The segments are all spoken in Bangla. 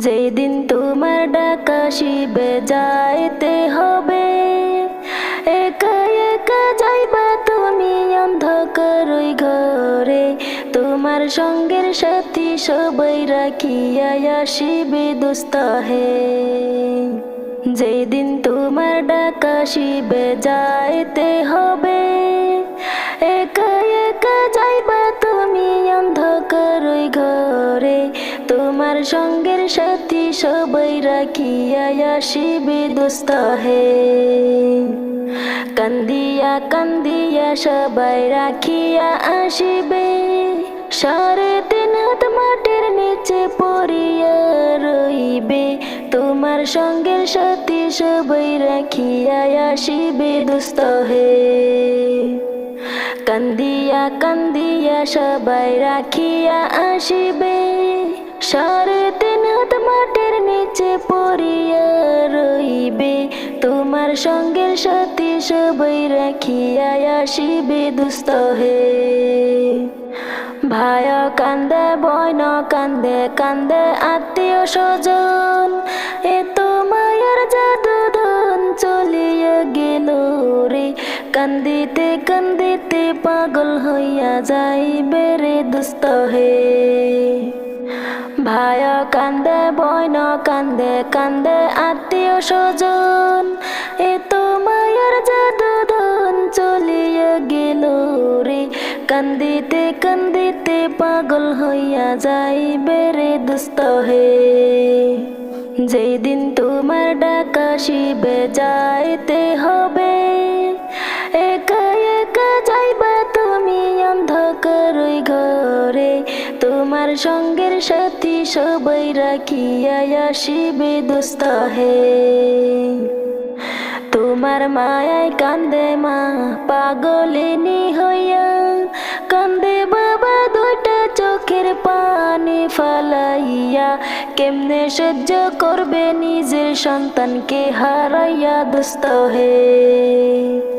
যেদিন তোমার ডাকা শিবে যাইতে হবে, একা একা যাইবা তুমি অন্ধকার ওই ঘরে। তোমার সঙ্গের সাথী সবাই রাখিয়া আসিবে দুস্ত হে যেদিন তোমার ডাকা শিবে যাইতে হবে তোমার সঙ্গের সাথী সবাই রাখিয়া আসিবে, দুস্ত হে। কান্দিয়া কান্দিয়া সবাই রাখিয়া আসিবে। সাড়ে তিন মাটির নিচে পড়িয়া রইবে। তোমার সঙ্গের সাথী সবাই রাখিয়া আসিবে, দুস্ত হে। কান্দিয়া কান্দিয়া সবাই রাখিয়া আসিবে। সাড়ে তিন হাত মাটির নিচে পড়িয়া রইবে তোমার সঙ্গের সাথী সবাই রাখিয়া আসিবে দুস্ত হে। ভাই কান্দে বয়ন কান্দে কান্দে আত্মীয় স্বজন, এ তো মায়ের জাদু ধন চলিয়া গেল রে। কান্দিতে কান্দিতে পাগল হইয়া যাইবে রে দুস্ত হে। ভাই কান্দে, বইন কান্দে কান্দে আত্মীয় স্বজন। এ তো মায়ের জাদু ধন চলিয়া গেল রে। কান্দিতে কান্দিতে পাগল হইয়া যাইবে রে দুস্ত হে। যেদিন তোমার ডাকা শিবে যাইতে হবে তোমার সঙ্গের সাথী সবাই রাখিয়া আসিবে, দুস্ত হে। তোমার মায়ায় কান্দে মা পাগলিনী হইয়া কান্দে বাবা দুইটা চোখের পানি ফালাইয়া। কেমনে সহ্য করবে নিজের সন্তানকে হারাইয়া, দুস্ত হে।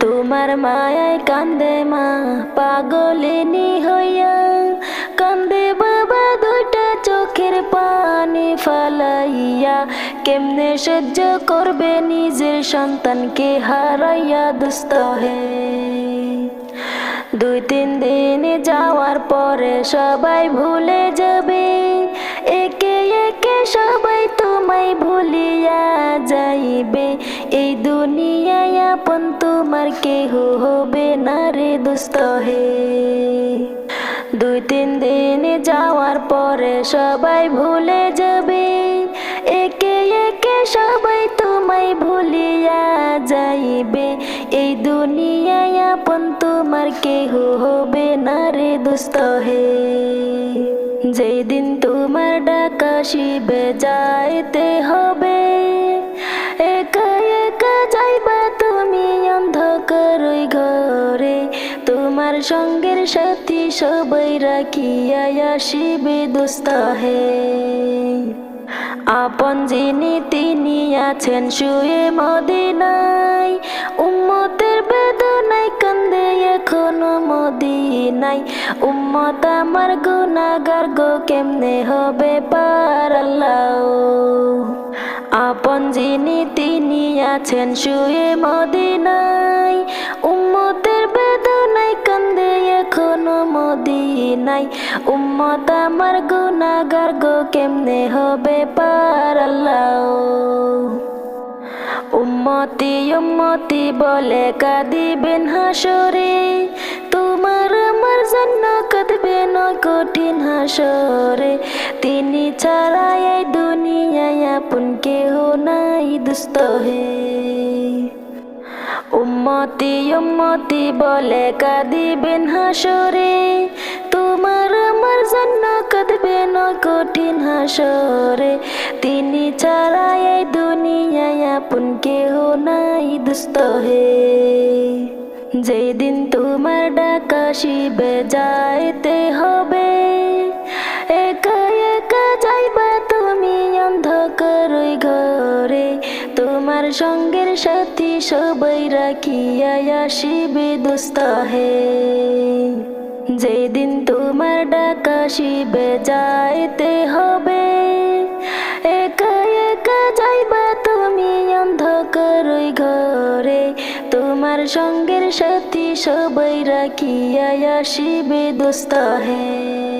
তোমার মায়ায় কান্দে মা পাগলিনী হইয়া। কান্দে বাবা দুইটা চোখের পানি ফালাইয়া, কেমনে সহ্য করবে নিজের সন্তানকে হারাইয়া দুস্ত হে। দুই তিন দিন যাওয়ার পরে সবাই ভুলে যাবে, একে একে সবাই তোমায় ভুলিয়া যাইবে। এই দুনিয়ায় আপন তোমার কেহ হবে না রে দুস্ত হে দুই তিন দিন যাওয়ার পরে সবাই ভুলে যাবে একে একে সবাই তোমায় ভুলিয়া যাইবে এই দুনিয়ায় আপন তোমার কেহ হবে না রে দুস্ত হে যেদিন তোমার ডাকা শিবে যাইতে হবে সঙ্গের সাথী সবাই রাখিয়া আসিবে দুস্ত হে আপন যিনি তিনি আছেন শুয়ে মদিনায়। উম্মতের বেদনায় কান্দে এখনও মদিনায়। উম্মত আমার গুনাগার গো, কেমনে হবে পার আপন যিনি তিনি আছেন শুয়ে মদিনায়। মদিনায় উম্মত আমার গুনাগার গো কেমনে হবে পার উম্মতি উম্মতি বলে কাঁদিবেন হাসরে। তোমার আমার জন্য কাঁদবেন কঠিন হাসরে। তিনি ছাড়া এই দুনিয়ায় আপন কেহ নাই দুস্ত হে। উম্মতি উম্মতি বলে কাঁদিবেন হাসরে। কঠিন হাসরে, তিনি ছাড়া এই দুনিয়ায় আপন কেহ নাই দুস্ত হে। যেদিন তোমার ডাকা শিবে যাইতে হবে। একা একা যাইবা তুমি অন্ধকার ঘরে। তোমার সঙ্গের সাথী সবাই রাখিয়া আসিবে দুস্ত হে। যেদিন তোমার ডাকা শিবে যাইতে হবে। একা একা যাইবা তুমি অন্ধকার ঘরে। তোমার সঙ্গের সাথী সবাই রাখিয়া শিবে দোস্ত হ্যাঁ